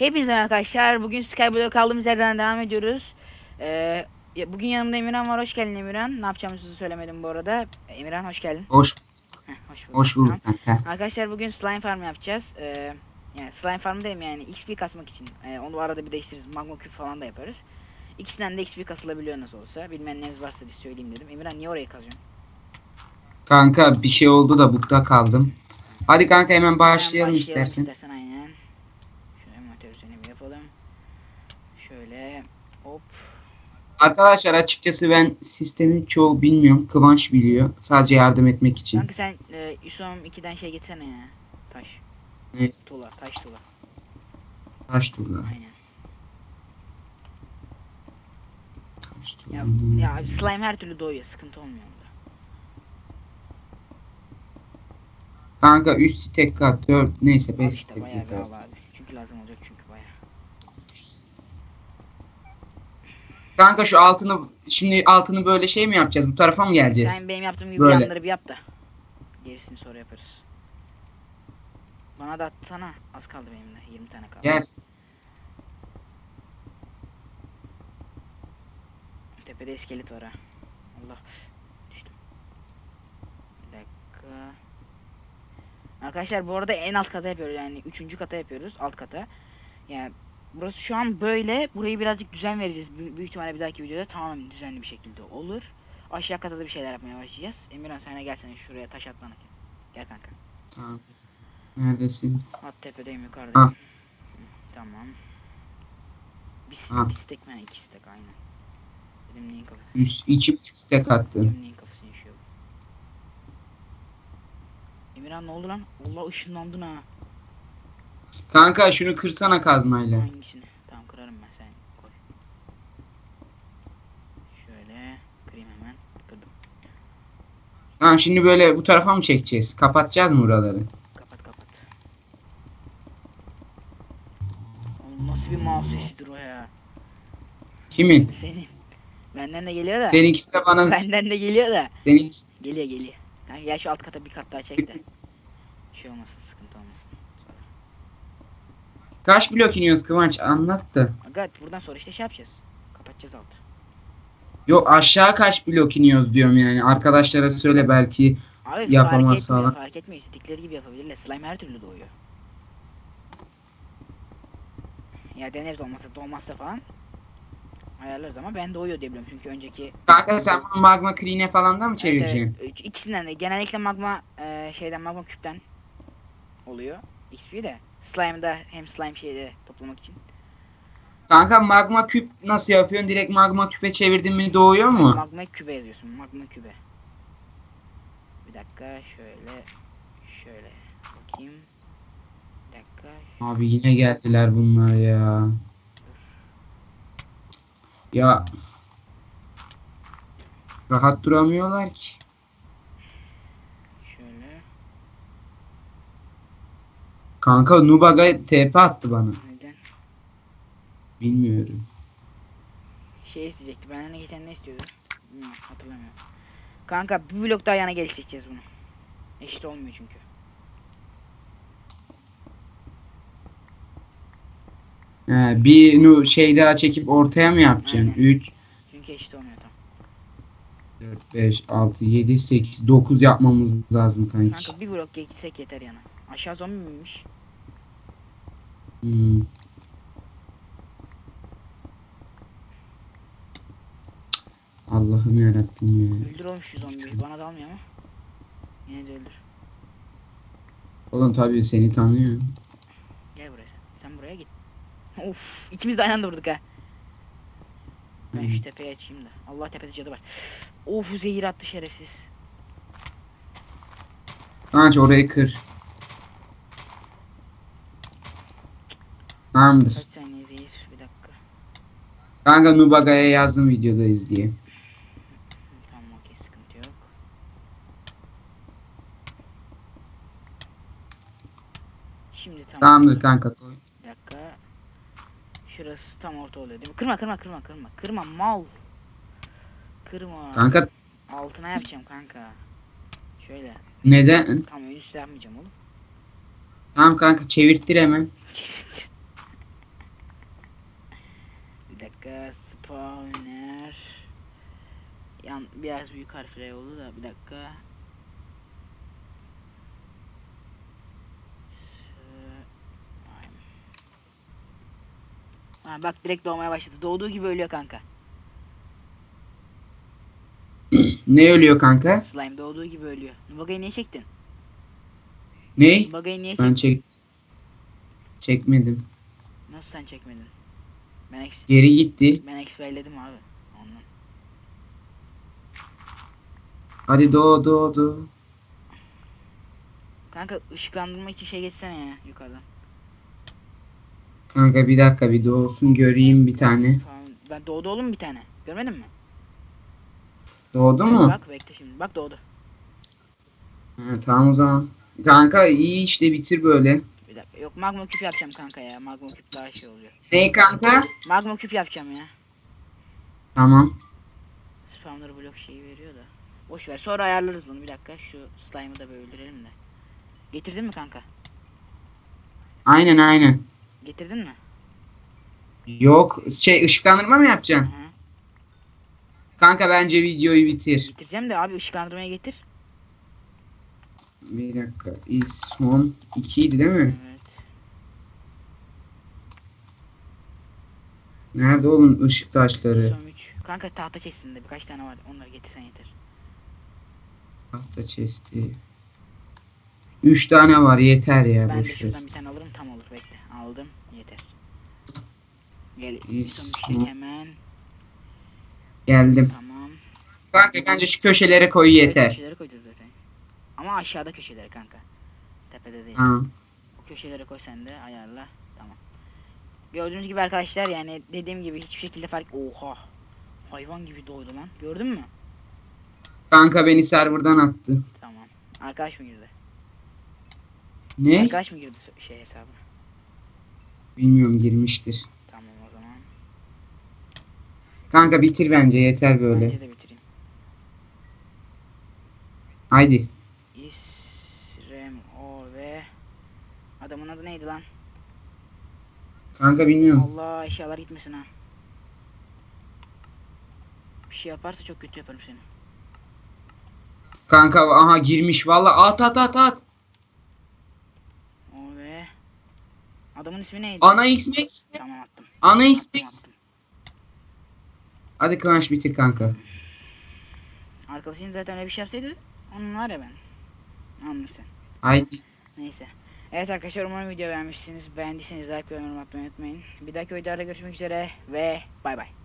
Hepinize arkadaşlar. Bugün Skyblock'a kaldığımız yerden devam ediyoruz. Ee, bugün yanımda Emirhan var. Hoş geldin Emirhan. Ne yapacağımızı söylemedim bu arada. Emirhan hoş geldin. Hoş, Heh, hoş bulduk. hoş bulduk Tamam. Arkadaşlar bugün slime farm yapacağız. Ee, yani slime farm değil yani XP kasmak için. Ee, onu arada bir değiştiririz. Magma küp falan da yaparız. İkisinden de XP kasılabiliyor nasıl olsa. Bilmeyenleriniz varsa bir söyleyeyim dedim. Emirhan niye oraya kazıyorsun? Kanka bir şey oldu da bukta kaldım. Hadi kanka hemen Hemen başlayalım istersen. istersen bir yapalım. Şöyle hop. Arkadaşlar açıkçası ben sistemi çoğu bilmiyorum. Kıvanç biliyor. Sadece yardım etmek için. Kanka sen e, Yusuf'um 2'den şey getirsene ya. Taş. Ne? Tuğla, taş tuğla. Taş turla. Aynen. Taş Ya, turla. ya abi slime her türlü doğuyor. Sıkıntı olmuyor. Kanka 3 stek kat 4 neyse Al 5 işte stek bayağı bir al kat. Çünkü lazım olacak çünkü Kanka şu altını şimdi altını böyle şey mi yapacağız? Bu tarafa mı geleceğiz? Sen benim yaptığım gibi Böyle. yanları bir yap da. Gerisini sonra yaparız. Bana da atsana. Az kaldı benim de. 20 tane kaldı. Gel. Tepede iskelet var ha. Allah. Düştüm. Bir dakika. Arkadaşlar bu arada en alt kata yapıyoruz yani üçüncü kata yapıyoruz alt kata. Yani burası şu an böyle. Burayı birazcık düzen vereceğiz. Büyük, büyük ihtimalle bir dahaki videoda tamamen düzenli bir şekilde olur. Aşağı kata da bir şeyler yapmaya başlayacağız. Emirhan sen de gelsene şuraya taş at bana. Gel kanka. Tamam. Neredesin? At tepedeyim yukarıda. Ha. Tamam. Bir, Ha. bir stek mi? İki stek aynen. Benim neyin kafası? 3 2 buçuk stek attım. Benim neyin kafasını yaşıyor? Emirhan ne oldu lan? Allah ışınlandın ha. Kanka şunu kırsana kazmayla. Hangisini? Tamam kırarım ben sen koy. Şöyle kırayım hemen. Kırdım. Tamam şimdi böyle bu tarafa mı çekeceğiz? Kapatacağız mı buraları? Kapat kapat. Oğlum nasıl bir mouse sesidir o ya? Kimin? Senin. Benden de geliyor da. Seninkisi de bana Benden de geliyor da. seninkisi Geliyor geliyor. Kanka gel şu alt kata bir kat daha çek de. Şey olmasın sıkıntı olmasın. Kaç blok iniyoruz Kıvanç anlat da. Aga buradan sonra işte şey yapacağız. Kapatacağız altı. Yok aşağı kaç blok iniyoruz diyorum yani. Arkadaşlara söyle belki. Abi Yapamaz fark etmiyor, falan. fark etmiyor. İstedikleri gibi yapabilirler. Slime her türlü doğuyor. Ya deneriz olmazsa doğmazsa falan. Ayarlarız ama ben doğuyor diye biliyorum çünkü önceki Kanka sen bunu magma clean'e falan da mı Evet, çevireceksin? evet. İkisinden de genellikle magma e, şeyden magma küpten oluyor. XP de slime'da hem slime şeyde toplamak için. Kanka magma küp nasıl yapıyorsun? Direkt magma küpe çevirdin mi doğuyor mu? Magma kübe yazıyorsun. Magma kübe. Bir dakika şöyle şöyle bakayım. Bir dakika. Abi yine geldiler bunlar ya. Ya rahat duramıyorlar ki. Şöyle. Kanka Nubaga TP attı bana. Neden? Bilmiyorum. Şey isteyecekti. Benden geçen ne istiyordu? Bilmiyorum, hatırlamıyorum. Kanka bir blok daha yana geliştireceğiz bunu. Eşit olmuyor çünkü. He, bir nu şey daha çekip ortaya mı yapacaksın? Aynen. 3, Çünkü eşit olmuyor tam. 4, 5, 6, 7, 8, 9 yapmamız lazım kanki. Kanka bir blok gitsek yeter yana. Aşağı zombi miymiş? Hmm. Allah'ım yarabbim ya. Öldür olmuş şu zombiyi. Bana dalmıyor ama. Yine de öldür. Oğlum tabii seni tanıyor. Gel buraya sen. Sen buraya git. Of ikimiz de aynı anda vurduk ha. Ben şu Hı. tepeyi açayım da. Allah tepede cadı var. Of zehir attı şerefsiz. Aç orayı kır. Tamamdır. Kaç saniye zehir? Bir dakika. Kanka Nubaga'ya yazdım videodayız diye. Tamam okey sıkıntı yok. Şimdi tamam. Tamamdır kanka koy. Bir dakika. Şurası tam orta oluyor değil mi? Kırma kırma kırma kırma. Kırma mal. Kırma. Kanka Altına yapacağım kanka. Şöyle. neden? Tam ön üstü yapmayacağım oğlum. Tamam kanka çevirttir hemen. dakika. Spawner. Yan biraz büyük harfle oldu da bir dakika. Ha, bak direkt doğmaya başladı. Doğduğu gibi ölüyor kanka. Ne ölüyor kanka? Slime doğduğu gibi ölüyor. Nubaga'yı niye çektin? Ne? Nubaga'yı niye çektin? Ben çek çekmedim. Nasıl sen çekmedin? Ben ex Geri gitti. ben expelledim abi. Ondan. Hadi doğ doğ doğ. Kanka ışıklandırma için şey geçsene ya yukarıdan. Kanka bir dakika bir doğsun göreyim bir tane. Tamam. Ben doğdu oğlum bir tane. Görmedin mi? Doğdu mu? Bak bekle şimdi. Bak doğdu. Ha, tamam o zaman. Kanka iyi işte bitir böyle. Dakika. Yok magma küp yapacağım kanka ya. Magma küp daha şey oluyor. Ne kanka? Magma küp yapacağım ya. Tamam. Spawner blok şeyi veriyor da. Boş ver. Sonra ayarlarız bunu. Bir dakika. Şu slime'ı da böyle öldürelim de. Getirdin mi kanka? Aynen aynen. Getirdin mi? Yok şey ışıklandırma mı yapacaksın? hı. Kanka bence videoyu bitir. Getireceğim de abi ışıklandırmaya getir. Bir dakika. Is son 2 idi değil mi? Evet. Nerede oğlum ışık taşları? Son 3. Kanka tahta chest'inde birkaç tane var. Onları getirsen yeter. Tahta chest'i. 3 tane var yeter ya Ben de boş ver. şuradan bir tane alırım tam olur bekle. Aldım yeter. Gel son bir tamam. şey hemen. Geldim. Tamam. Kanka bence şu köşelere koy Evet, yeter. Köşelere koyacağız zaten. Ama aşağıda köşelere kanka. Tepede değil. Ha. Bu köşelere koy sen de ayarla. Tamam. Gördüğünüz gibi arkadaşlar yani dediğim gibi hiçbir şekilde fark... Oha. Hayvan gibi doydu lan. Gördün mü? Kanka beni serverdan attı. Tamam. Arkadaş mı girdi? Ne? Arkadaş mı girdi şey hesabı? Bilmiyorum girmiştir. Tamam o zaman. Kanka bitir bence yeter böyle. Bence de bitireyim. Haydi. İsrem o ve adamın adı neydi lan? Kanka bilmiyorum. Allah eşyalar gitmesin ha. Bir şey yaparsa çok kötü yaparım seni. Kanka aha girmiş valla at at at at. O ve adamın ismi neydi? Ana X-Max. Tamam attım. Ana X-Max. Hadi Kıvanç bitir kanka. Arkadaşın zaten öyle bir şey yapsaydı onun var ya ben. Anlasın. Haydi. Neyse. Evet arkadaşlar umarım video beğenmişsiniz. Beğendiyseniz like ve yorum atmayı unutmayın. Bir dahaki videoda görüşmek üzere ve bay bay.